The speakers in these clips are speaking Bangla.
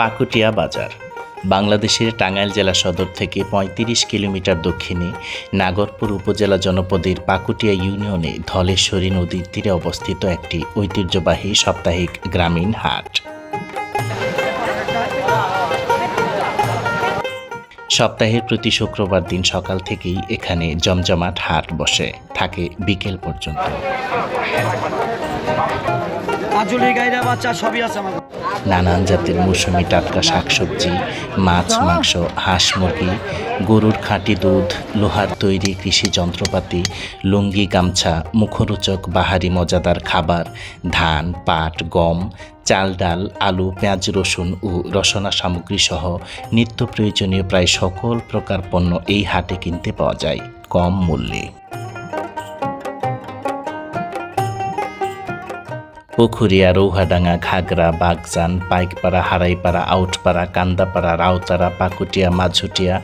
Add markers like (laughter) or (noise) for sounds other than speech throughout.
পাকুটিয়া বাজার। বাংলাদেশের টাঙ্গাইল জেলা সদর থেকে ৩৫ কিলোমিটার দক্ষিণে নাগরপুর উপজেলা জনপদের পাকুটিয়া ইউনিয়নে ধলেশ্বরী নদীর তীরে অবস্থিত একটি ঐতিহ্যবাহী সাপ্তাহিক গ্রামীণ হাট। সপ্তাহের প্রতি শুক্রবার দিন সকাল থেকেই এখানে জমজমাট হাট বসে, থাকে বিকেল পর্যন্ত। নানান জাতের মৌসুমি টাটকা শাকসবজি, মাছ, মাংস, হাঁস মুরগি, গরুর খাঁটি দুধ, লোহার তৈরি কৃষি যন্ত্রপাতি, লুঙ্গি, গামছা, মুখরোচক, বাহারি, মজাদার খাবার, ধান, পাট, গম, চাল, ডাল, আলু, পেঁয়াজ, রসুন ও রসনা সামগ্রী সহ নিত্য প্রয়োজনীয় প্রায় সকল প্রকার পণ্য এই হাটে কিনতে পাওয়া যায় কম মূল্যে। পুখুরিয়া, রৌহাডাঙ্গা, ঘাগরা, বাগজান, পাইকপাড়া, হারাইপাড়া, আউটপাড়া, কান্দাপাড়া, রাউতারা, পাকুটিয়া, মাঝুটিয়া,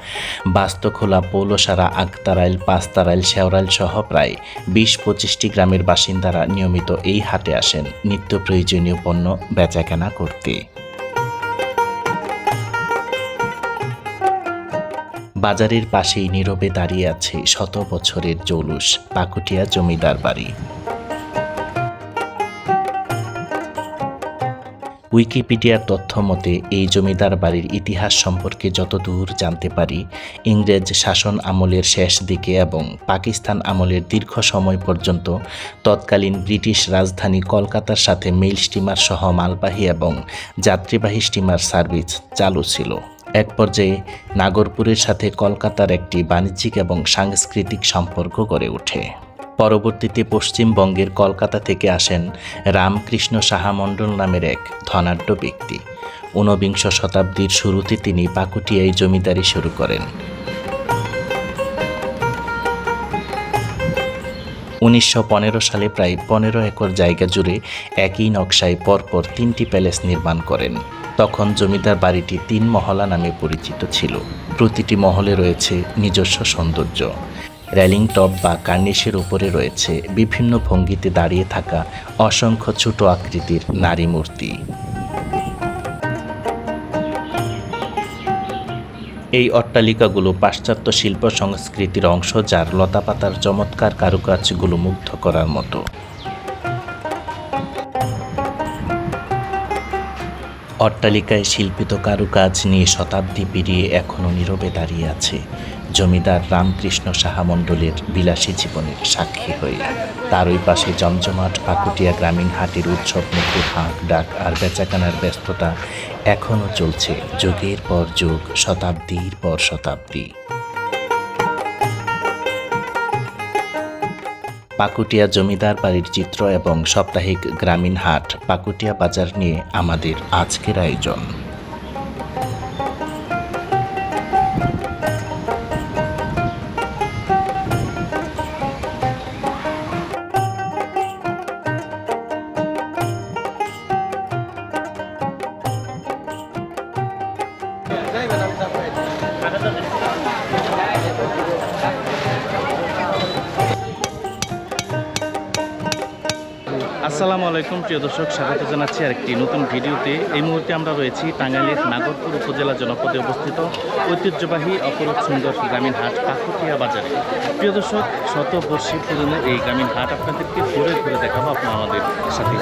বাস্তখোলা, পৌলসারা, আগতারাইল, পাঁচতারাইল, শেওরাইল সহ প্রায় বিশ পঁচিশটি গ্রামের বাসিন্দারা নিয়মিত এই হাটে আসেন নিত্য প্রয়োজনীয় পণ্য বেচাকেনা করতে। বাজারের পাশেই নীরবে দাঁড়িয়ে আছে শত বছরের জৌলুস পাকুটিয়া জমিদার বাড়ি। উইকিপিডিয়ার তথ্য মতে, এই জমিদার বাড়ির ইতিহাস সম্পর্কে যতদূর জানতে পারি, ইংরেজ শাসন আমলের শেষ দিকে এবং পাকিস্তান আমলের দীর্ঘ সময় পর্যন্ত তৎকালীন ব্রিটিশ রাজধানী কলকাতার সাথে মেইল স্টিমার সহ মালবাহী এবং যাত্রীবাহী স্টিমার সার্ভিস চালু ছিল। এক পর্যায়ে নাগরপুরের সাথে কলকাতার একটি বাণিজ্যিক এবং সাংস্কৃতিক সম্পর্ক গড়ে ওঠে। পরবর্তীতে পশ্চিমবঙ্গের কলকাতা থেকে আসেন রামকৃষ্ণ সাহা মণ্ডল নামের এক ধনাঢ্য ব্যক্তি। ঊনবিংশ শতাব্দীর শুরুতে তিনি পাকুটিয়ায় জমিদারি শুরু করেন। উনিশশো পনেরো সালে প্রায় পনেরো একর জায়গা জুড়ে একই নকশায় পরপর তিনটি প্যালেস নির্মাণ করেন। তখন জমিদার বাড়িটি তিন মহলা নামে পরিচিত ছিল। প্রতিটি মহলে রয়েছে নিজস্ব সৌন্দর্য। রেলিং টপ বা কার্নিশের উপরে রয়েছে বিভিন্ন ভঙ্গিতে দাঁড়িয়ে থাকা অসংখ্য ছোট আকৃতির নারী মূর্তি। এই অট্টালিকাগুলো পাশ্চাত্য শিল্প সংস্কৃতির অংশ যার লতাপাতার চমৎকার কারুকাজগুলো মুগ্ধ করার মতো। অট্টালিকায় শিল্পিত কারুকাজ নিয়ে শতাব্দী পেরিয়ে এখনও নীরবে দাঁড়িয়ে আছে। জমিদার রামকৃষ্ণ সাহা মণ্ডলের বিলাসী জীবনের সাক্ষী হয়ে তার ওই পাশে জমজমাট পাকুটিয়া গ্রামীণ হাটের উৎসব মুখর হাঁক ডাক আর বেচাকেনার ব্যস্ততা এখনও চলছে যুগের পর যুগ, শতাব্দীর পর শতাব্দী। পাকুটিয়া জমিদার বাড়ির চিত্র এবং সাপ্তাহিক গ্রামীণ হাট পাকুটিয়া বাজার নিয়ে আমাদের আজকের আয়োজন। দর্শক, স্বাগত জানাচ্ছি আরেকটি নতুন ভিডিওতে। এই মুহূর্তে আমরা রয়েছি টাঙ্গাইলের নাগরপুর উপজেলা জনপদে অবস্থিত ঐতিহ্যবাহী অপরূপ সুন্দর গ্রামীণ হাট পাকুটিয়া বাজারে। প্রিয় দর্শক, শতবর্ষী পুরনো এই গ্রামীণ হাট আপনাদেরকে ঘুরে ঘুরে দেখাবো আপনারা আমাদের সাথে।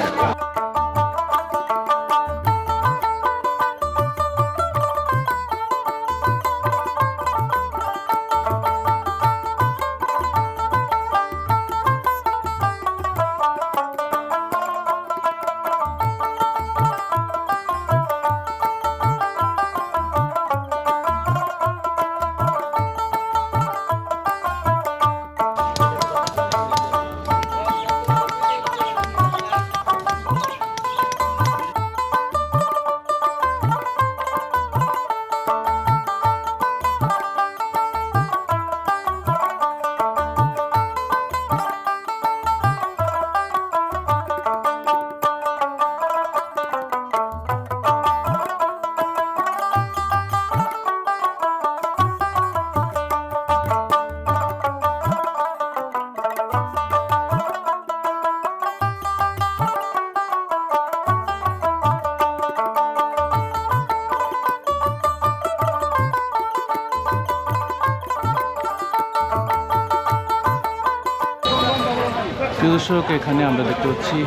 দর্শক, এখানে আমরা দেখতে পাচ্ছি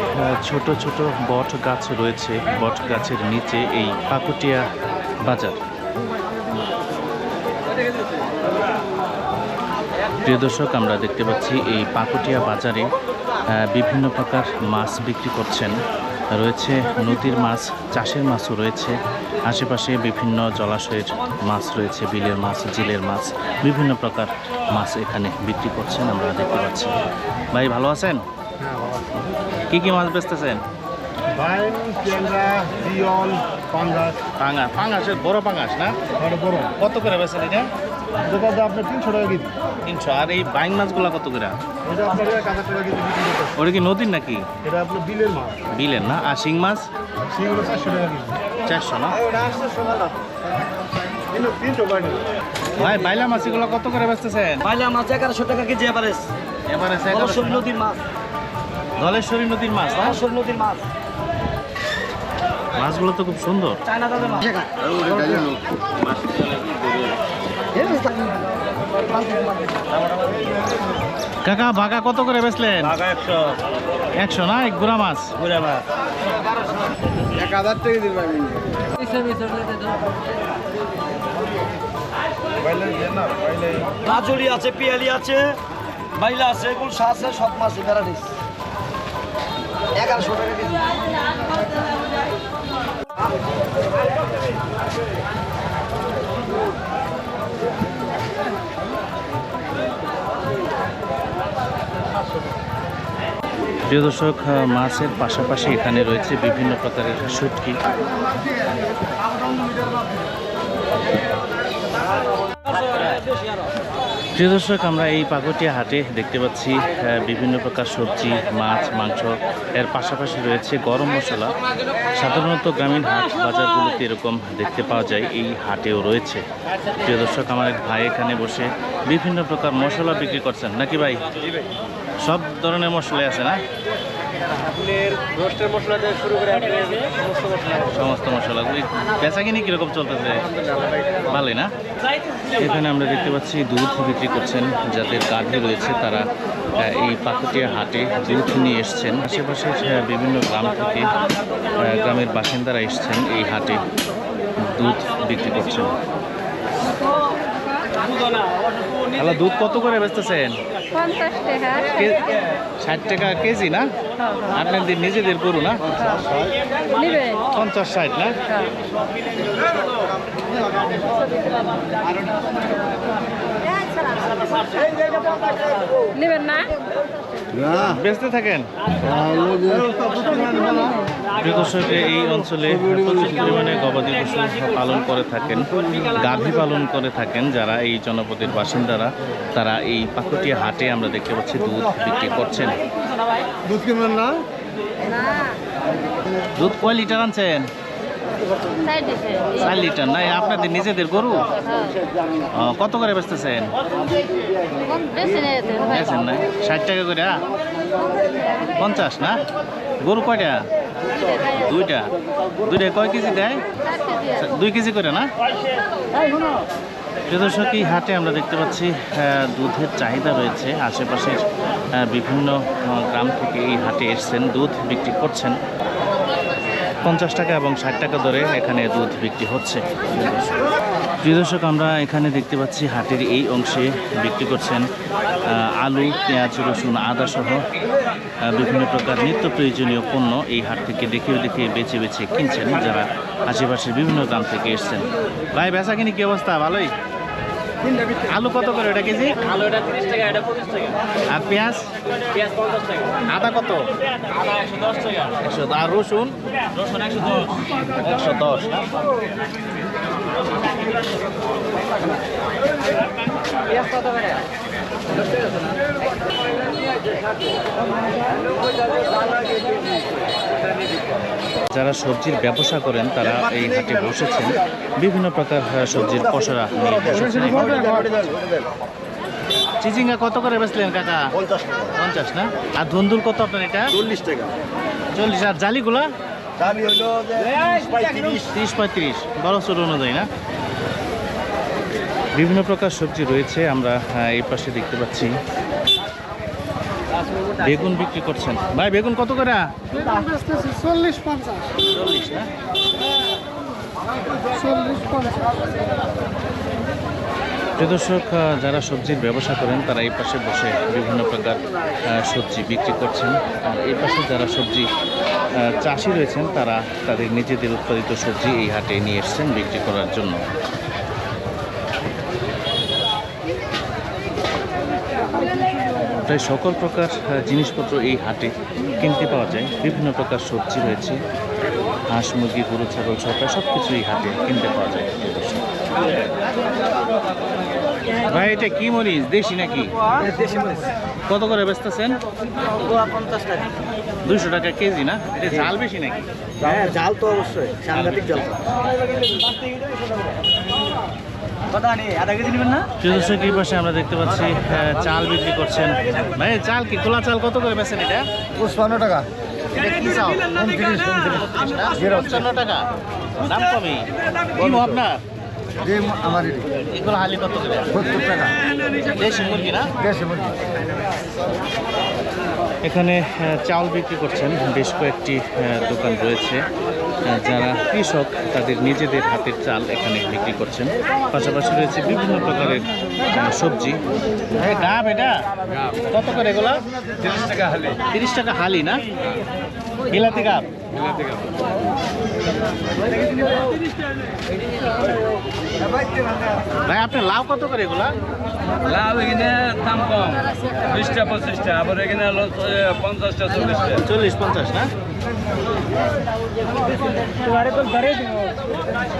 ছোট ছোট বট গাছ রয়েছে। বট গাছের নিচে এই পাকুটিয়া বাজার। প্রিয় দর্শক, আমরা দেখতে পাচ্ছি, এই পাকুটিয়া বাজারে বিভিন্ন প্রকার মাছ বিক্রি করছেন। রয়েছে নদীর মাছ, চাষের মাছও রয়েছে। আশেপাশে বিভিন্ন জলাশয়ের মাছ রয়েছে, বিলের মাছ, জিলের মাছ, বিভিন্ন প্রকার মাছ এখানে বিক্রি করছেন, আমরা দেখতে পাচ্ছি। ভাই, ভালো আছেন? কি কি মাছ বেচতেছেন? বাইন জিয়ল পাঙ্গাস। বড় পাঙাশ না? বড় কত করে বেচেন এটা? আপনার তিনশো টাকা কেজি। তিনশো। আর এই বাইং মাছগুলো কত করে? এটা আপনার এক হাজার টাকা কেজি ওটা কি নদীর নাকি? এটা আপনার বিলের মাছ। বিলের না? আর শিং মাছ? চারশো টাকা কেজি। চারশো না? ভাই বাইলা মাছ এগুলো কত করে বেচতেছেন? পাইলা মাছ এগারোশো টাকা কেজি এভারেজ এবারে নদীর মাছ। ধলেশ্বরী নদীর মাছ ধলেশ্বরী নদীর মাছ। মাছগুলো তো খুব সুন্দর। চায়না তাদের মাছ। কাকা বাঘা কত করে বেচলেন? একশো। একশো না? এক গুড়া মাছ? ঘুরে মাছ। এক হাজার টাকা দিন ভাই আছে পিয়ালি আছে বাইলা আছে গুলশা আছে সব মাছ ভ্যারাইটিস প্রিয় দর্শক মাছের পাশাপাশি এখানে রয়েছে বিভিন্ন প্রকারের শুটকি। প্রিয় দর্শক আমরা এই পাগটিয়া হাটে দেখতে পাচ্ছি বিভিন্ন প্রকার সবজি মাছ মাংস। এর পাশাপাশি রয়েছে গরম মশলা। সাধারণত গ্রামীণ হাট বাজারগুলোতে এরকম দেখতে পাওয়া যায় এই হাটেও রয়েছে। প্রিয় দর্শক আমার এক ভাই এখানে বসে বিভিন্ন প্রকার মশলা বিক্রি করছেন। নাকি ভাই। সব ধরনের মশলাই আছে না? সমস্ত মশলা সমস্ত মশলাগুলি। চলতেছে? ভালোই না? এখানে আমরা দেখতে পাচ্ছি দুধ বিক্রি করছেন, যাদের গাভী রয়েছে তারা এই পাকুটিয়া হাটে দুধ নিয়ে এসছেন। আশেপাশের বিভিন্ন গ্রাম থেকে গ্রামের বাসিন্দারা এসছেন এই হাটে দুধ বিক্রি করছেন। দুধ কত করে বেচতেছেন? পঞ্চাশ টাকা। ষাট টাকা কেজি না? আপনাদের নিজেদের গরু না? পঞ্চাশ ষাট না? নেবেন না? বেচতে থাকেন? দর্শক, এই অঞ্চলে প্রচুর পরিমাণে গবাদি পশু পালন করে থাকেন গাভী পালন করে থাকেন যারা এই জনপদের বাসিন্দারা। তারা এই পাকুটিয়া হাটে আমরা দেখতে পাচ্ছি দুধ বিক্রি করছেন। দুধ কিনবেন না? না। দুধ কয় লিটার আনছেন? চার লিটার না? আপনাদের নিজেদের গরু? কত করে বেচতেছেন? বেচেন না? ষাট টাকা করে? পঞ্চাশ না? গরু কয়টা? দুইটা। দুইটা কয় কেজি দেয়? দুই কেজি করে না? প্রিয় এই হাটে আমরা দেখতে পাচ্ছি দুধের চাহিদা রয়েছে। আশেপাশের বিভিন্ন গ্রাম থেকে এই হাটে এসছেন দুধ বিক্রি করছেন। পঞ্চাশ টাকা এবং ষাট টাকা দরে এখানে দুধ বিক্রি হচ্ছে। প্রিয় দর্শক, আমরা এখানে দেখতে পাচ্ছি হাটের এই অংশে বিক্রি করছেন আলু, পেঁয়াজ, রসুন, আদা সহ বিভিন্ন প্রকার নিত্য প্রয়োজনীয় পণ্য এই হাট থেকে দেখে দেখে বেছে বেছে কিনছেন যারা আশেপাশের বিভিন্ন গ্রাম থেকে এসছেন। ভাই বেচা কিনি কি অবস্থা? ভালোই? আলু কত করে ওটা কেজি? আলু এটা তিরিশ টাকা এটা পঁচিশ টাকা। আর পেঁয়াজ? পেঁয়াজ পঞ্চাশ টাকা। আদা কত? আদা একশো দশ টাকা। একশো আর রসুন? রসুন একশো দশ। একশো দশ। পেঁয়াজ কত করে? যারা সবজির ব্যবসা করেন তারা এই হাটে বসেছেন। বিভিন্ন প্রকার সবজির পসরা নিয়ে বসেছেন। চিচিঙ্গা কত করে বেচলেন কাকা? পঞ্চাশ না? আর ধুন্দুল কত আপনার এটা? চল্লিশ টাকা। চল্লিশ। আর জালিগুলা? দামি তিরিশ পঁয়ত্রিশ। তিরিশ পঁয়ত্রিশ। বারো ছোট অনুযায়ী না? বিভিন্ন প্রকার সবজি রয়েছে। আমরা এই পাশে দেখতে পাচ্ছি। বেগুন বিক্রি করছেন। ভাই, বেগুন কত করে? দর্শক যারা সবজির ব্যবসা করেন, তারা এই পাশে বসে বিভিন্ন প্রকার সবজি বিক্রি করছেন। আর এই পাশে যারা সবজি চাষি রয়েছেন, তারা তাদের নিজেদের উৎপাদিত সবজি এই হাটে নিয়ে এসছেন বিক্রি করার জন্য। প্রায় সকল প্রকার জিনিসপত্র এই হাটে কিনতে পাওয়া যায়। বিভিন্ন প্রকার সবজি রয়েছে, হাঁস, মুরগি, গরু, ছাগল প্রায় সব কিছু এই হাটে কিনতে পাওয়া যায়। ভাই, এটা কি মরিচ? দেশি নাকি? কত করে বেচতেছেন? দুইশো টাকা কেজি না? এটা ঝাল বেশি নাকি? হ্যাঁ জাল তো অবশ্যই, সাংঘাতিক জাল কথা নেই আধা কেজি নেবেন না? প্রিয় দর্শক এই পাশে আমরা দেখতে পাচ্ছি আহ, চাল বিক্রি করছেন। ভাই চাল কি? খোলা চাল কত করে বেচেন এটা? পঁচপান্ন টাকা। এটা কি চাল? পঞ্চান্ন টাকা। দাম কমই। আপনার? আমার এগুলো হালি কত করে? সত্তর টাকা। দেশি মুরগি না? দেশি মুরগি। এখানে চাল বিক্রি করছেন। বেশ কয়েকটি দোকান রয়েছে যারা কৃষক তাদের নিজেদের হাতের চাল এখানে বিক্রি করছেন। পাশাপাশি রয়েছে বিভিন্ন প্রকারের সবজি। ডাব এটা? কত করে এগুলা? তিরিশ টাকা হালি। তিরিশ টাকা হালি না? বিলাতি গাব ভাই আপনার লাউ কত করে এগুলা? লাভ এখানে দাম কম। বিশটা পঁচিশটা আবার এখানে পঞ্চাশটা চল্লিশটা। চল্লিশ পঞ্চাশ না?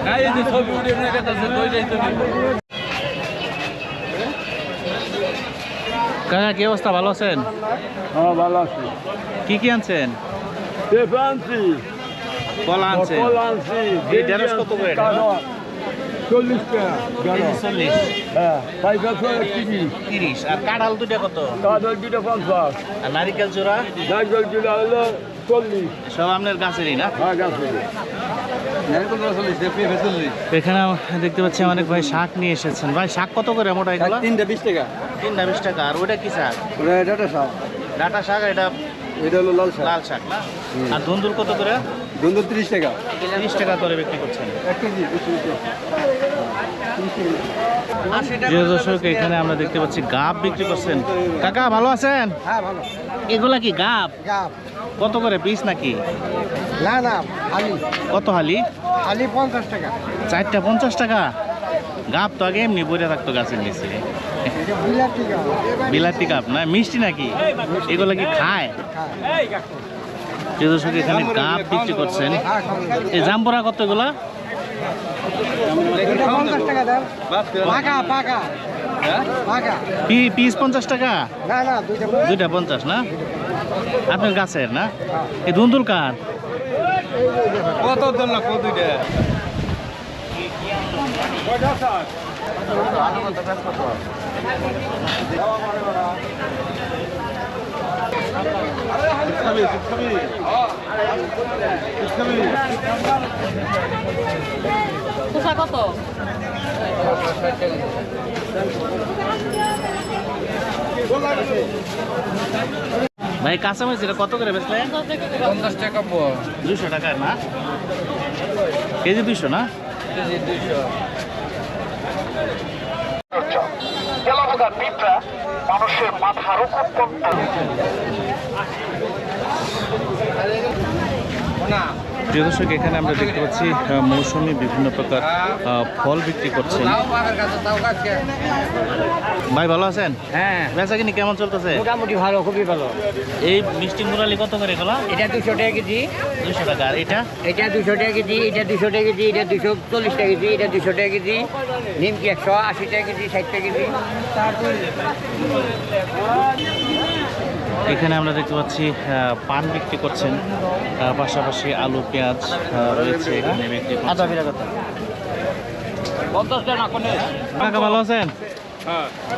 না এই যে ছবি উঠে নিয়ে গেছে ওইটাই তো কাকা কি অবস্থা? ভালো আছেন? হ্যাঁ ভালো আছি। কি কি আনছেন? পেঁপে আনছি কলা আনছি এই ঢেঁড়স কত করে? এটা? চল্লিশ টাকা চল্লিশ। হ্যাঁ সাইকেল কেজি তিরিশ। আর কাঁঠাল দুটা কত? কাদল দুটো পঞ্চাশ। আর নারিকেল চূড়া? নারকেল জুড়ে হলো চল্লিশ। সব আপনার গাছেরই না? হ্যাঁ গাছ এখানে দেখতে পাচ্ছি অনেক ভাই শাক নিয়ে এসেছেন। ভাই শাক কত করে মোটা এগুলো? তিনটা বিশ টাকা। তিনটা বিশ টাকা। আর ওটা কি শাক? ওটা এটা শাক। ডাটা শাক এটা এটা হলো লাল শাক। লাল শাক না? আর ধুন্দুল কত করে? দুন্দর ত্রিশ টাকা। তিরিশ টাকা করে বিক্রি করছেন। এক কেজি প্রিয় দর্শক এখানে আমরা দেখতে পাচ্ছি গাব বিক্রি করছেন। কাকা ভালো আছেন? হ্যাঁ ভালো। এগুলা কি গাব? গাপ কত করে পিস নাকি? না না হালি। কত হালি? হালি পঞ্চাশ টাকা। চারটা পঞ্চাশ টাকা। গাব তো আগে এমনি বইরে থাকতো গাছের নিচে। (laughs) বিলাতি কাপ না মিষ্টি নাকি? এগুলো কি খায়? দর্শক এখানে গাব বিক্রি করছেন। এই জাম্বুরা কত এগুলা এটা পঞ্চাশ টাকা দাম পাকা। পাকা। পাকা পিস পঞ্চাশ টাকা? না না দুইটা পঞ্চাশ। না? আপনার গাছের না? এই ধুন্দুল কার? কত না কত দুইটা? খোসা কত? ভাই কাঁচামরিচ এটা কত করে বেচলে? পঞ্চাশ টাকা দুইশো টাকার না? কেজি দুইশো না? তেলাপোকা মানুষের মাথার অত্যন্ত প্রিয় দর্শক এখানে আমরা দেখতে পাচ্ছি মৌসুমী বিভিন্ন প্রকার ফল বিক্রি করছেন। ভাই ভালো আছেন? হ্যাঁ। বেচা কিনি কেমন চলতেছে? মোটামুটি ভালো খুবই ভালো। এই মিষ্টি মুরালি কত করে এগুলো? এটা দুশো টাকা কেজি। দুইশো টাকা। আর এটা? এটা দুশো টাকা কেজি এটা দুশো টাকা কেজি এটা দুশো চল্লিশ টাকা কেজি এটা দুশো টাকা কেজি। নিমকি একশো আশি টাকা কেজি ষাট টাকা কেজি। এখানে আমরা দেখতে পাচ্ছি আহ, পান বিক্রি করছেন পাশাপাশি আলু পেঁয়াজ রয়েছে এখানে বিক্রি টাকা না কাকা ভালো আছেন?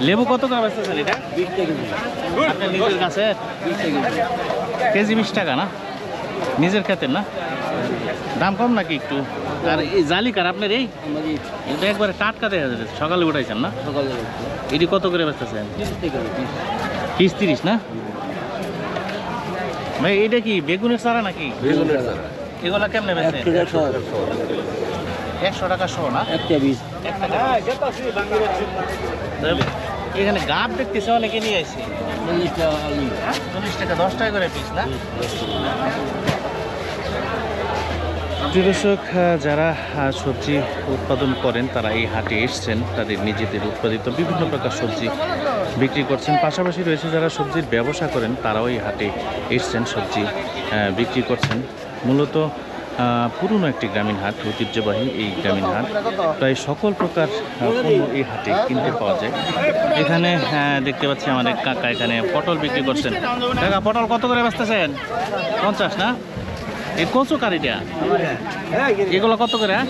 লেবু কত করে বেচতেছেন এটা? নিজের কাছে? কেজি। বিশ টাকা না? নিজের ক্ষেতের না? দাম কম নাকি একটু? আর এই জালিকার আপনার এই? এটা একবারে টাটকা দেখা যাচ্ছে সকালে উঠাইছেন না? সকালে এটি কত করে বেচতেছেন? তিরিশ না? ভাই এটা কি বেগুনের চারা নাকি? বেগুনের চারা। এগুলা কেমনে বেচে? একশো টাকা শো না? একটা টাকা এখানে গাব দেখতেছে অনেকে নিয়ে আসছে চল্লিশ টাকা দশ টাকা করে পিস না? দর্শক যারা সবজি উৎপাদন করেন তারা এই হাটে এসছেন। তাদের নিজেদের উৎপাদিত বিভিন্ন প্রকার সবজি বিক্রি করছেন। পাশাপাশি রয়েছে যারা সবজির ব্যবসা করেন তারাও এই হাটে এসছেন সবজি বিক্রি করছেন। মূলত পুরনো একটি গ্রামীণ হাট ঐতিহ্যবাহী এই গ্রামীণ হাট। প্রায় সকল প্রকার পণ্য এই হাটে কিনতে পাওয়া যায়। এখানে দেখতে পাচ্ছি আমাদের কাকা এখানে পটল বিক্রি করছেন। কাকা পটল কত করে বেচতেছেন? পঞ্চাশ না? এই কচু কারিটা? এগুলো কত করে হ্যাঁ?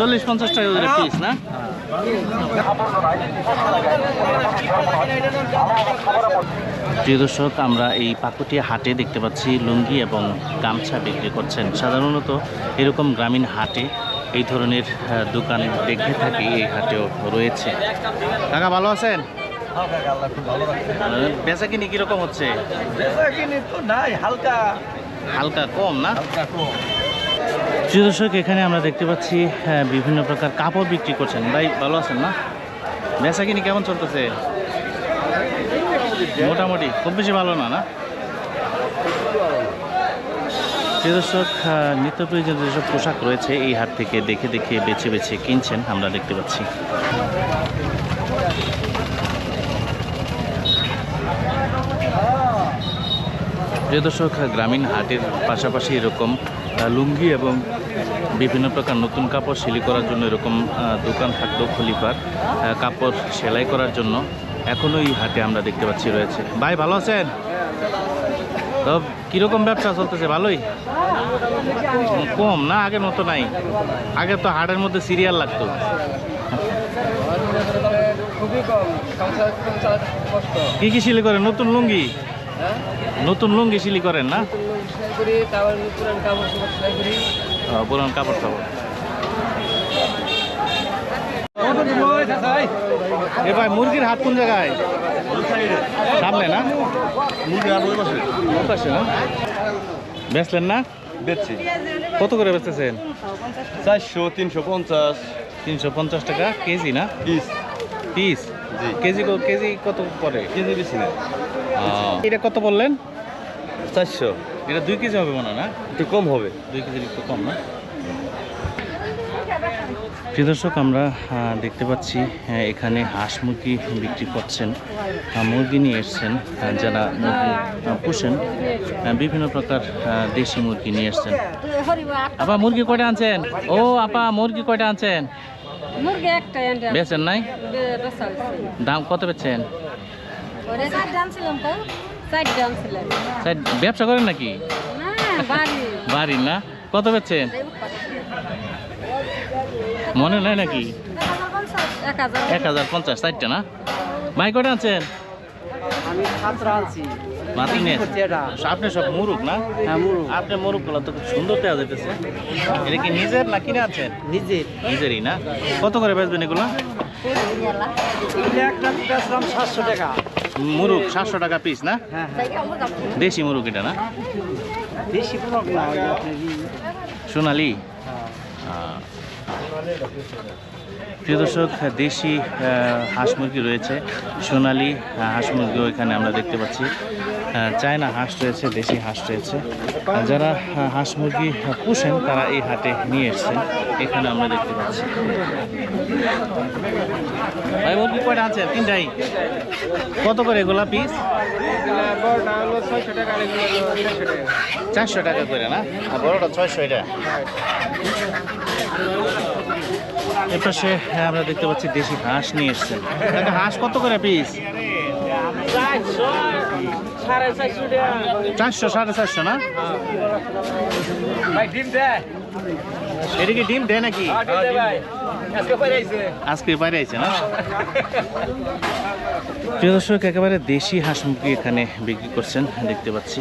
চল্লিশ পঞ্চাশ টাকা করে পিস না? প্রিয় দর্শক আমরা এই পাকুটিয়া হাটে দেখতে পাচ্ছি লুঙ্গি এবং গামছা বিক্রি করছেন। সাধারণত এরকম গ্রামীণ হাটে এই ধরনের দোকান দেখে থাকি এই হাটেও রয়েছে। কাকা ভালো আছেন? বেচা কিনি কীরকম হচ্ছে? হালকা। হালকা কম না? প্রিয় দর্শক এখানে আমরা দেখতে পাচ্ছি হ্যাঁ, বিভিন্ন প্রকার কাপড় বিক্রি করছেন। ভাই ভালো আছেন না? বেচা কিনি কেমন চলতেছে? মোটামুটি খুব বেশি ভালো না না? প্রিয় দর্শক নিত্য প্রয়োজনীয় যেসব পোশাক রয়েছে এই হাট থেকে দেখে দেখে বেছে বেছে কিনছেন আমরা দেখতে পাচ্ছি। প্রিয় দর্শক গ্রামীণ হাটের পাশাপাশি এরকম লুঙ্গি এবং বিভিন্ন প্রকার নতুন কাপড় সেলাই করার জন্য এরকম দোকান থাকতো খলিফার। কাপড় সেলাই করার জন্য। এখনও এই হাটে আমরা দেখতে পাচ্ছি রয়েছে। ভাই ভালো আছেন? তো কীরকম ব্যবসা চলতেছে? ভালোই? কম না আগের মতো নাই। আগে তো হাটের মধ্যে সিরিয়াল লাগতো। কি কি সিলি করেন নতুন লুঙ্গি? নতুন লুঙ্গি সিলি করেন না? পুরান কাপড় টাপড় এ ভাই মুরগির হাত কোন জায়গায়? সামনে না? ওই পাশে না? বেচলেন না? বেচছি। কত করে বেচতেছেন? চারশো তিনশো পঞ্চাশ। তিনশো পঞ্চাশ টাকা কেজি না? পিস। পিস। কেজি ক- কেজি কত করে কেজি বেশি না। এটা কত বললেন? চারশো। এটা দুই কেজি হবে মনে না? একটু কম হবে। দুই কেজির একটু কম না? প্রিয় দর্শক আমরা দেখতে পাচ্ছি এখানে হাঁস মুরগি বিক্রি করছেন। মুরগি নিয়ে এসছেন যারা মুরগি পোষেন বিভিন্ন প্রকার দেশি মুরগি নিয়ে এসছেন। আপা মুরগি কয়টা আনছেন? ও আপা মুরগি কয়টা আনছেন? মুরগি একটা এন্ডা বেচেন নাই? দাম কত স্যার, ব্যবসা করেন নাকি? না বাড়ি। বাড়ি না? কত বেচছেন মনে নাই নাকি? এক হাজার পঞ্চাশ। ষাটটা না? ভাই কটা আছেন আমি সাতটা আনছি। মাত্র নিয়ে আপনি সব মুরুক না? হ্যাঁ মুরু আপনি মুরুকগুলো তো খুব সুন্দর দেওয়া যেতেছে এটা কি নিজের না কিনে আছেন নিজের। নিজেরই না? কত করে বেচবেন এগুলো? একটা বেচলাম সাতশো টাকা। মুরুক সাতশো টাকা পিস না? হ্যাঁ দেশি মুরুক এটা না? না সোনালি? প্রিয় দর্শক দেশি হাঁস মুরগি রয়েছে। সোনালি হাঁস মুরগিও এখানে আমরা দেখতে পাচ্ছি। চায়না হাঁস রয়েছে দেশি হাঁস রয়েছে। যারা হাঁস মুরগি পুষেন তারা এই হাটে নিয়ে এসছেন। এখানে আমরা দেখতে পাচ্ছি। ভাই মুরগি কয়টা আছে? তিনটাই কত করে এগুলা পিস চারশো টাকা করে না? আর বড়টা ছয়শো এটা। এর পাশে হ্যাঁ, আমরা দেখতে পাচ্ছি দেশি হাঁস নিয়ে এসছেন। কাকা, হাঁস কত করে পিস চারশো সাড়ে চারশো না? ভাই ডিম দেয় এটা কি ডিম দেয় নাকি? ভাই। আজকে পাইছে বাইরে আছে না? প্রিয় দর্শক একেবারে দেশি হাঁস মুরগি এখানে বিক্রি করছেন দেখতে পাচ্ছি।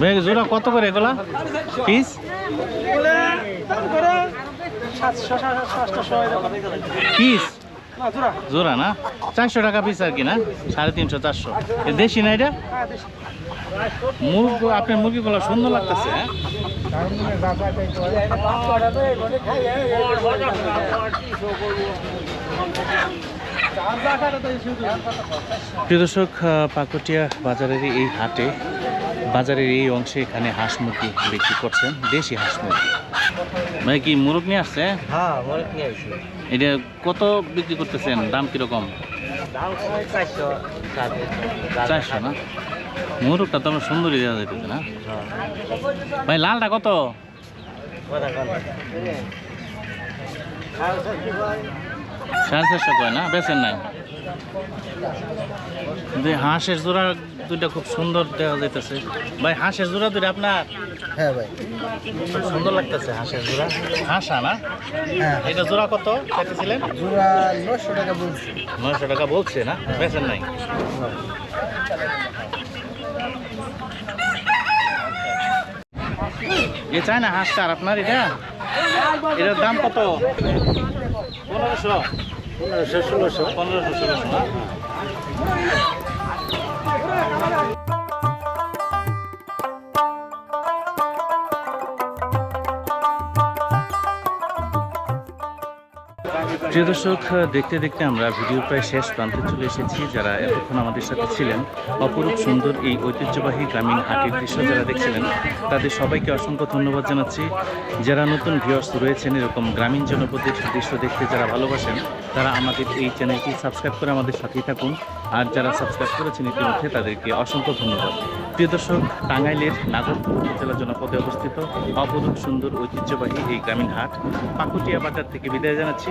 ভাই জোড়া কত করে এগুলা? পিস? পিস? জোড়া না? চারশো টাকা পিস আর কি না? সাড়ে তিনশো, চারশো। দেশি না এটা? মুরগ, আপনার মুরগিগুলো সুন্দর লাগতেছে হ্যাঁ? প্রিয় দর্শক পাকুটিয়া বাজারের এই হাটে বাজারের এই অংশে এখানে হাঁস মুরগি বিক্রি করছেন দেশি হাঁস মুরগি। মানে কি মুরগ নিয়ে আসছে? হ্যাঁ নিয়ে আসি এটা কত বিক্রি করতেছেন? দাম কীরকম? চারশো না? মুরগটা তো আমার সুন্দরই দেওয়া যেতেছে না? ভাই লালটা কত? সাড়ে চারশো কয় না? বেচেন নাই? এই হাঁসের জোড়া দুইটা খুব সুন্দর দেখা যাইতেছে। ভাই হাঁসের জোড়া দুইটা আপনার? হ্যাঁ ভাই। খুব সুন্দর লাগতেছে হাঁসের জোড়া। হাঁসা না হ্যাঁ। এটা জোড়া কত চাইতেছিলেন? জোড়া নশো টাকা বলছি। নয়শো টাকা বলছে না? বেচেন নাই? এ চায় না হাঁসটা আর আপনার এটা? এটার দাম কত? পনেরোশো। পনেরোশো ষোলোশো পনেরোশো ষোলোশো। প্রিয় দর্শক, দেখতে দেখতে আমরা ভিডিও প্রায় শেষ প্রান্তে চলে এসেছি। যারা এতক্ষণ আমাদের সাথে ছিলেন, অপরূপ সুন্দর এই ঐতিহ্যবাহী গ্রামীণ হাটের দৃশ্য যারা দেখছিলেন, তাদের সবাইকে অসংখ্য ধন্যবাদ জানাচ্ছি। যারা নতুন ভিউয়ার্স রয়েছেন, এরকম গ্রামীণ জনপদের দৃশ্য দেখতে যারা ভালোবাসেন, তারা আমাদের এই চ্যানেলটি সাবস্ক্রাইব করে আমাদের সাথেই থাকুন। আর যারা সাবস্ক্রাইব করেছেন ইতিমধ্যে, তাদেরকে অসংখ্য ধন্যবাদ। প্রিয় দর্শক, টাঙ্গাইলের নাগরপুর উপজেলা জনপদে অবস্থিত অপরূপ সুন্দর ঐতিহ্যবাহী এই গ্রামীণ হাট, পাকুটিয়া বাজার থেকে বিদায় জানাচ্ছি।